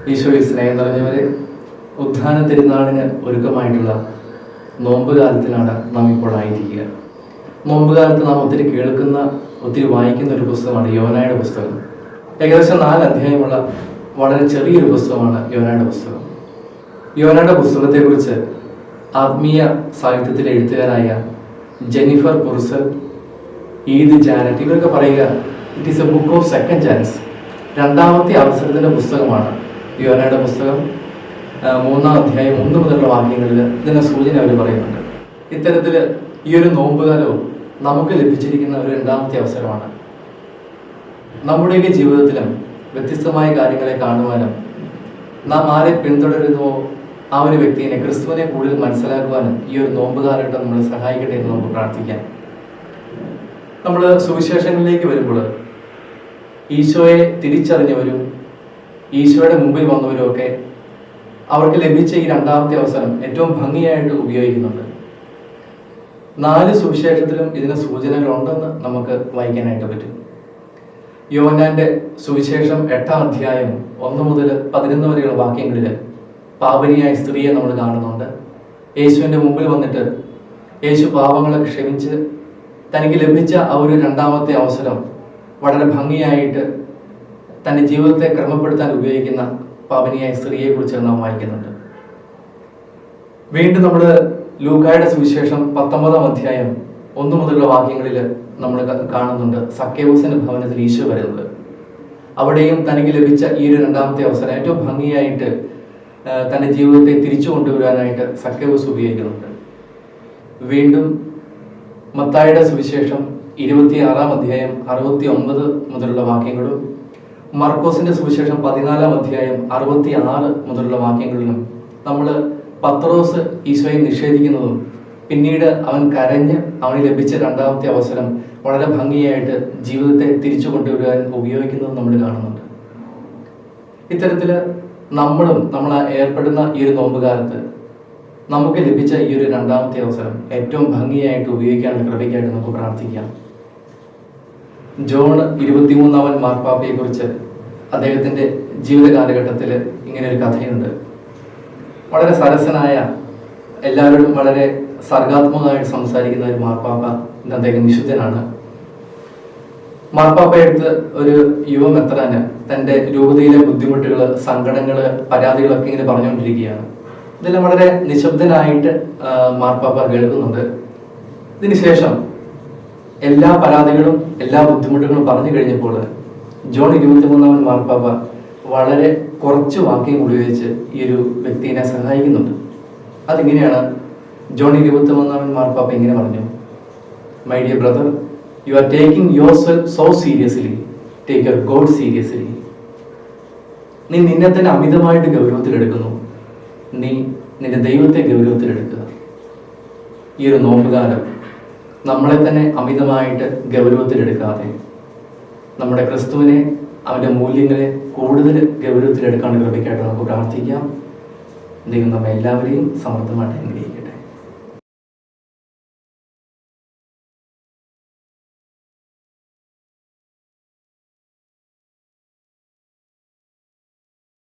ഈശോയിൽ സ്നേഹം നിറഞ്ഞവരെ ഉദ്ധാന തിരുനാളിന് ഒരുക്കമായിട്ടുള്ള നോമ്പ് കാലത്തിലാണ് നാം ഇപ്പോൾ ആയിരിക്കുക. നോമ്പ് കാലത്ത് നാം ഒത്തിരി കേൾക്കുന്ന ഒത്തിരി വായിക്കുന്ന ഒരു പുസ്തകമാണ് യോനായുടെ പുസ്തകം. ഏകദേശം നാല് അധ്യായമുള്ള വളരെ ചെറിയൊരു പുസ്തകമാണ് യോനായുടെ പുസ്തകം. യോനയുടെ പുസ്തകത്തെക്കുറിച്ച് ആത്മീയ സാഹിത്യത്തിലെ എഴുത്തുകാരായ ജെനിഫർ പുർസൽ ഈദ് ജാനറ്റ് ഇവരൊക്കെ പറയുക it is a book of second chance രണ്ടാമത്തെ അവസരത്തിന്റെ പുസ്തകമാണ് യോനയുടെ പുസ്തകം മൂന്നാം അധ്യായം ഒന്ന് മുതലുള്ള വാക്യങ്ങളിൽ ഇതിന്റെ സൂചന അവർ പറയുന്നുണ്ട്. ഇത്തരത്തിൽ ഈ ഒരു നോമ്പുകാലവും നമുക്ക് ലഭിച്ചിരിക്കുന്ന ഒരു രണ്ടാമത്തെ അവസരമാണ്. നമ്മുടെയൊക്കെ ജീവിതത്തിലും വ്യത്യസ്തമായ കാര്യങ്ങളെ കാണുവാനും നാം ആരെ പിന്തുടരുന്നുവോ ആ ഒരു വ്യക്തിയെ ക്രിസ്തുവിനെ കൂടുതൽ മനസ്സിലാക്കുവാനും ഈ ഒരു നോമ്പ് നമ്മൾ സഹായിക്കട്ടെ എന്ന് നമുക്ക് പ്രാർത്ഥിക്കാം. നമ്മൾ സുവിശേഷങ്ങളിലേക്ക് വരുമ്പോൾ ഈശോയെ തിരിച്ചറിഞ്ഞവരും ഈശോയുടെ മുമ്പിൽ വന്നവരും ഒക്കെ അവർക്ക് ലഭിച്ച ഈ രണ്ടാമത്തെ അവസരം ഏറ്റവും ഭംഗിയായിട്ട് ഉപയോഗിക്കുന്നുണ്ട്. നാല് സുവിശേഷത്തിലും ഇതിന് സൂചനകളുണ്ടെന്ന് നമുക്ക് വായിക്കാനായിട്ട് പറ്റും. യോനാന്റെ സുവിശേഷം എട്ടാം അധ്യായം ഒന്ന് മുതൽ പതിനൊന്ന് വരെയുള്ള വാക്യങ്ങളിൽ പാപനിയായ സ്ത്രീയെ നമ്മൾ കാണുന്നുണ്ട്. യേശുവിന്റെ മുമ്പിൽ വന്നിട്ട് യേശു പാപങ്ങളെ ക്ഷമിച്ച് തനിക്ക് ലഭിച്ച ആ ഒരു രണ്ടാമത്തെ അവസരം വളരെ ഭംഗിയായിട്ട് തന്റെ ജീവിതത്തെ ക്രമപ്പെടുത്താൻ ഉപയോഗിക്കുന്ന പാപനിയായ സ്ത്രീയെ കുറിച്ച് നാം വായിക്കുന്നുണ്ട്. വീണ്ടും നമ്മൾ ലൂക്കായുടെ സുവിശേഷം പത്തൊമ്പതാം അധ്യായം ഒന്നു മുതലുള്ള വാക്യങ്ങളിൽ നമ്മൾ കാണുന്നുണ്ട്. സക്കേവൂസിന്റെ ഭവനത്തിൽ ഈശോ വരുന്നത്. അവിടെയും തനിക്ക് ലഭിച്ച ഈ ഒരു രണ്ടാമത്തെ അവസരം ഏറ്റവും ഭംഗിയായിട്ട് തന്റെ ജീവിതത്തെ തിരിച്ചു കൊണ്ടുവരാനായിട്ട് സക്കേവൂസ് ഉപയോഗിക്കുന്നുണ്ട്. വീണ്ടും മത്തായുടെ സുവിശേഷം ഇരുപത്തിയാറാം അധ്യായം അറുപത്തി ഒമ്പത് മുതലുള്ള വാക്യങ്ങളും മർക്കോസിന്റെ സുവിശേഷം പതിനാലാം അധ്യായം അറുപത്തി ആറ് മുതലുള്ള വാക്യങ്ങളിലും നമ്മൾ പത്രോസ് ഈശോയെ നിഷേധിക്കുന്നതും പിന്നീട് അവൻ കരഞ്ഞ് അവന് ലഭിച്ച രണ്ടാമത്തെ അവസരം വളരെ ഭംഗിയായിട്ട് ജീവിതത്തെ തിരിച്ചു കൊണ്ടുവരാൻ ഉപയോഗിക്കുന്നതും നമ്മൾ കാണുന്നുണ്ട്. ഇത്തരത്തിൽ നമ്മളും നമ്മൾ ഏർപ്പെടുന്ന ഈ ഒരു നോമ്പുകാലത്ത് നമുക്ക് ലഭിച്ച ഈ ഒരു രണ്ടാമത്തെ അവസരം ഏറ്റവും ഭംഗിയായിട്ട് ഉപയോഗിക്കാനുള്ള കൃപയ്ക്കായിട്ട് നമുക്ക് പ്രാർത്ഥിക്കാം. ജോൺ ഇരുപത്തിമൂന്നാമൻ മാർപ്പാപ്പയെ കുറിച്ച് അദ്ദേഹത്തിന്റെ ജീവിത കാലഘട്ടത്തിൽ ഇങ്ങനെ ഒരു കഥയുണ്ട്. വളരെ സരസനായ എല്ലാവരോടും വളരെ സർഗാത്മകമായിട്ട് സംസാരിക്കുന്ന ഒരു മാർപ്പാപ്പ ഇന്ന് അദ്ദേഹം വിശുദ്ധനാണ്. മാർപ്പാപ്പ എടുത്ത് ഒരു യുവമെത്രാന് തന്റെ രൂപതയിലെ ബുദ്ധിമുട്ടുകൾ സങ്കടങ്ങൾ പരാതികളൊക്കെ ഇങ്ങനെ പറഞ്ഞുകൊണ്ടിരിക്കുകയാണ്. ഇതെല്ലാം വളരെ നിശബ്ദനായിട്ട് മാർപ്പാപ്പ കേൾക്കുന്നുണ്ട്. ഇതിനുശേഷം എല്ലാ പരാതികളും എല്ലാ ബുദ്ധിമുട്ടുകളും പറഞ്ഞു കഴിഞ്ഞപ്പോൾ ജോൺ ഇരുപത്തിമൂന്നാമൻ മാർപ്പാപ്പ വളരെ കുറച്ച് വാക്യം ഉപയോഗിച്ച് ഈ ഒരു വ്യക്തിയെ സഹായിക്കുന്നുണ്ട്. അതിങ്ങനെയാണ് ജോൺ ഇരുപത്തിമൂന്നാമൻ മാർപ്പാപ്പ ഇങ്ങനെ പറഞ്ഞു. My dear brother you are taking yourself so seriously take your God seriously നീ നിന്നെ തന്നെ അമിതമായിട്ട് ഗൗരവത്തിലെടുക്കുന്നു. നീ നിന്റെ ദൈവത്തെ ഗൗരവത്തിലെടുക്കുക. ഈ ഒരു നോമ്പുകാലം നമ്മളെ തന്നെ അമിതമായിട്ട് ഗൗരവത്തിലെടുക്കാതെ നമ്മുടെ ക്രിസ്തുവിനെ അവന്റെ മൂല്യങ്ങളെ കൂടുതൽ ഗൗരവത്തിലെടുക്കാൻ കൃപയ്ക്കായിട്ട് നമുക്ക് പ്രാർത്ഥിക്കാം. ദൈവം നമ്മെ എല്ലാവരെയും സമർത്ഥമായിട്ട് അനുഗ്രഹിക്കട്ടെ.